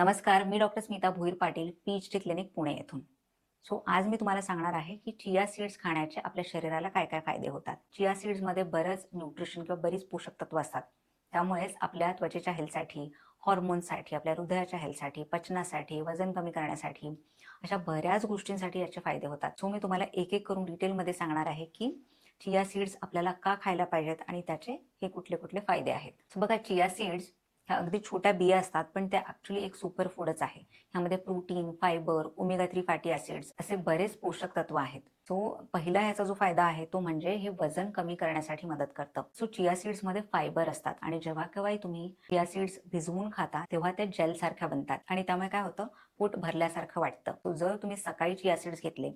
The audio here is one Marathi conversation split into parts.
नमस्कार मी doctor Smita Bhoir Patil D clinic Pune येथून. सो आज मी तुम्हाला सांगणार आहे की चिया सीड्स खाण्याचे आपल्या शरीराला काय काय फायदे होतात. चिया सीड्समध्ये बरंच न्यूट्रिशन किंवा बरीच पोषक तत्व असतात. त्यामुळेच आपल्या त्वचेच्या हेल्थसाठी हॉर्मोनसाठी आपल्या हृदयाच्या हेल्थसाठी पचनासाठी वजन कमी करण्यासाठी अशा बऱ्याच गोष्टींसाठी याचे फायदे होतात. सो मी तुम्हाला एक एक करून डिटेलमध्ये सांगणार आहे की चिया सीड्स आपल्याला का खायला पाहिजेत आणि त्याचे हे कुठले कुठले फायदे आहेत. सो बघा चिया सीड्स ह्या अगदी छोट्या बिया असतात पण त्या ॲक्च्युली एक सुपर फूडच आहे. ह्यामध्ये protein fibre omega three fatty acids असे बरेच पोषक तत्व आहेत. सो पहिला ह्याचा जो फायदा आहे तो म्हणजे हे वजन कमी करण्यासाठी मदत करतं. सो चिया सीड्समध्ये फायबर असतात आणि जेव्हा केव्हाही तुम्ही चिया सीड्स भिजवून खाता तेव्हा ते जेल सारख्या बनतात. आणि त्यामुळे काय होतं? पोट भरल्यासारखं वाटतं. जर तुम्ही सकाळी चिया सीड्स घेतले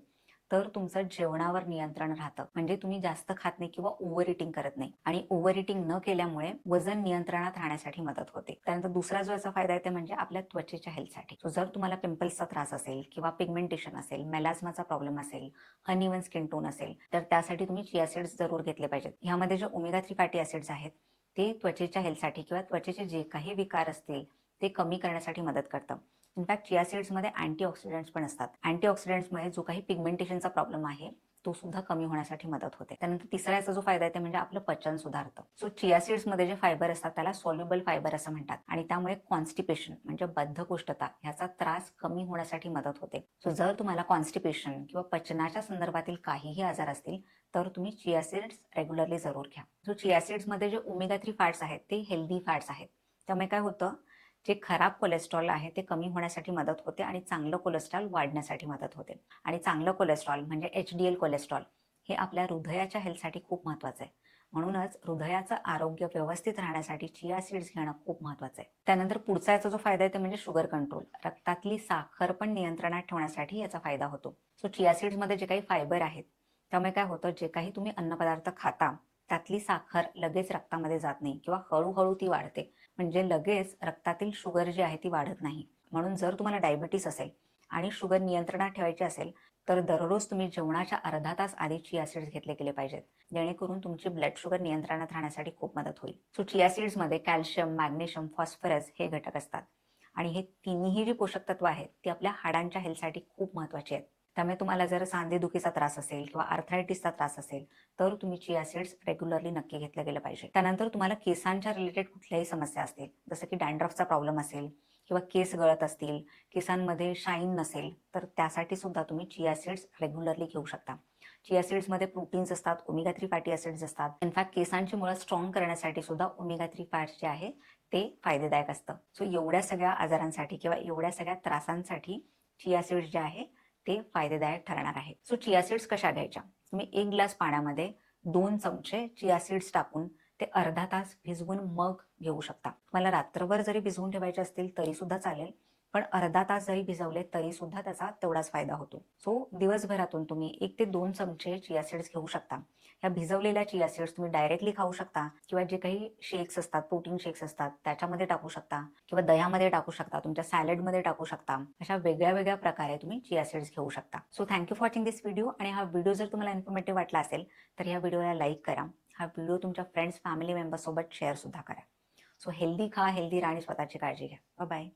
तर तुमचं जेवणावर नियंत्रण राहतं. म्हणजे तुम्ही जास्त खात नाही किंवा ओव्हर इटिंग करत नाही. आणि ओव्हर इटिंग न केल्यामुळे वजन नियंत्रणात राहण्यासाठी मदत होते. त्यानंतर दुसरा जो याचा फायदा आहे ते म्हणजे आपल्या त्वचेच्या हेल्थसाठी जर तुम्हाला पिंपल्सचा त्रास असेल किंवा पिगमेंटेशन असेल मेलाझमाचा प्रॉब्लेम असेल अनइवन स्किन टोन असेल तर त्यासाठी तुम्ही चिया सीड्स जरूर घेतले पाहिजेत. ह्यामध्ये जे ओमेगा थ्री फॅटी ऍसिड्स आहेत ते त्वचेच्या हेल्थसाठी किंवा त्वचेचे जे काही विकार असतील ते कमी करण्यासाठी मदत करतं. इनफॅक्ट चिया सीड्समध्ये अँटीऑक्सिडंट्स पण असतात. अँटीऑक्सिडंट्समुळे जो काही पिगमेंटेशनचा प्रॉब्लेम आहे तो सुद्धा कमी होण्यासाठी मदत होते. त्यानंतर तिसरा याचा जो फायदा आहे ते म्हणजे आपलं पचन सुधारतं. सो चिया सीड्समध्ये जे फायबर असतात त्याला सॉल्युबल फायबर असं म्हणतात. आणि त्यामुळे कॉन्स्टिपेशन म्हणजे बद्धकोष्ठता ह्याचा त्रास कमी होण्यासाठी मदत होते. सो जर तुम्हाला कॉन्स्टिपेशन किंवा पचनाच्या संदर्भातील काहीही आजार असतील तर तुम्ही चिया सीड्स रेग्युलरली जरूर घ्या. सो चिया सीड्समध्ये जे ओमेगा थ्री फॅट्स आहेत ते हेल्दी फॅट्स आहेत. त्यामुळे काय होतं जे खराब कोलेस्ट्रॉल आहे ते कमी होण्यासाठी मदत होते आणि चांगलं कोलेस्ट्रॉल वाढण्यासाठी मदत होते. आणि चांगलं कोलेस्ट्रॉल म्हणजे एच डी एल कोलेस्ट्रॉल हे आपल्या हृदयाच्या हेल्थसाठी खूप महत्त्वाचं आहे. म्हणूनच हृदयाचं आरोग्य व्यवस्थित राहण्यासाठी चिया सीड्स घेणं खूप महत्त्वाचं आहे. त्यानंतर पुढचा याचा जो फायदा आहे ते म्हणजे शुगर कंट्रोल रक्तातली साखर पण नियंत्रणात ठेवण्यासाठी याचा फायदा होतो. सो चिया सीड्समध्ये जे काही फायबर आहेत त्यामुळे काय होतं जे काही तुम्ही अन्नपदार्थ खाता त्यातली साखर लगेच रक्तामध्ये जात नाही किंवा हळूहळू ती वाढते. म्हणजे लगेच रक्तातील शुगर जी आहे ती वाढत नाही. म्हणून जर तुम्हाला डायबिटीस असेल आणि शुगर नियंत्रणात ठेवायची असेल तर दररोज तुम्ही जेवणाच्या अर्धा तास आधी चिया सीड्स घेतले गेले पाहिजेत. जेणेकरून तुमची ब्लड शुगर नियंत्रणात राहण्यासाठी खूप मदत होईल. सो चिया सीड्समध्ये कॅल्शियम मॅग्नेशियम फॉस्फरस हे घटक असतात. आणि हे तिन्ही जी पोषक तत्व आहेत ती आपल्या हाडांच्या हेल्थसाठी खूप महत्त्वाची आहेत. त्यामुळे तुम्हाला जर सांधेदुखीचा त्रास असेल किंवा आर्थरायटिसचा त्रास असेल तर तुम्ही चिया सीड्स रेग्युलरली नक्की घेतलं गेलं पाहिजे. त्यानंतर तुम्हाला केसांच्या रिलेटेड कुठल्याही समस्या असतील जसं की डॅन्ड्रफचा प्रॉब्लेम असेल किंवा केस गळत असतील केसांमध्ये शाईन नसेल तर त्यासाठी सुद्धा तुम्ही चिया सीड्स रेग्युलरली घेऊ शकता. चिया सीड्समध्ये प्रोटीन्स असतात ओमेगा थ्री फॅटी ॲसिड्स असतात. इनफॅक्ट केसांची मुळं स्ट्रॉंग करण्यासाठी सुद्धा ओमेगा थ्री फॅट्स जे आहे ते फायदेदायक असतं. सो एवढ्या सगळ्या आजारांसाठी किंवा एवढ्या सगळ्या त्रासांसाठी चिया सीड्स जे आहे ते फायदेदायक ठरणार आहे. सो चिया सीड्स कशा घ्यायच्या? तुम्ही एक ग्लास पाण्यामध्ये दोन चमचे चिया सीड्स टाकून ते अर्धा तास भिजवून मग घेऊ शकता. तुम्हाला रात्रभर जरी भिजवून ठेवायचे असतील तरी सुद्धा चालेल. पण अर्धा तास जरी भिजवले तरी सुद्धा त्याचा तेवढाच फायदा होतो. सो दिवसभरातून तुम्ही एक ते दोन चमचे चिया सीड्स घेऊ शकता. या भिजवलेल्या चिया सीड्स तुम्ही डायरेक्टली खाऊ शकता किंवा जे काही शेक्स असतात प्रोटीन शेक्स असतात त्याच्यामध्ये टाकू शकता किंवा दह्यामध्ये टाकू शकता तुमच्या सॅलडमध्ये टाकू शकता. अशा वेगळ्या वेगळ्या प्रकारे तुम्ही चिया सीड्स घेऊ शकता. So thank you for watching this video आणि हा व्हिडिओ जर तुम्हाला इन्फॉर्मेटिव्ह वाटला असेल तर या व्हिडिओला लाईक करा. हा व्हिडिओ तुमच्या फ्रेंड्स फॅमिली मेंबर्ससोबत शेअर सुद्धा करा. सो हेल्दी खा हेल्दी राहा आणि स्वतःची काळजी घ्या. बाय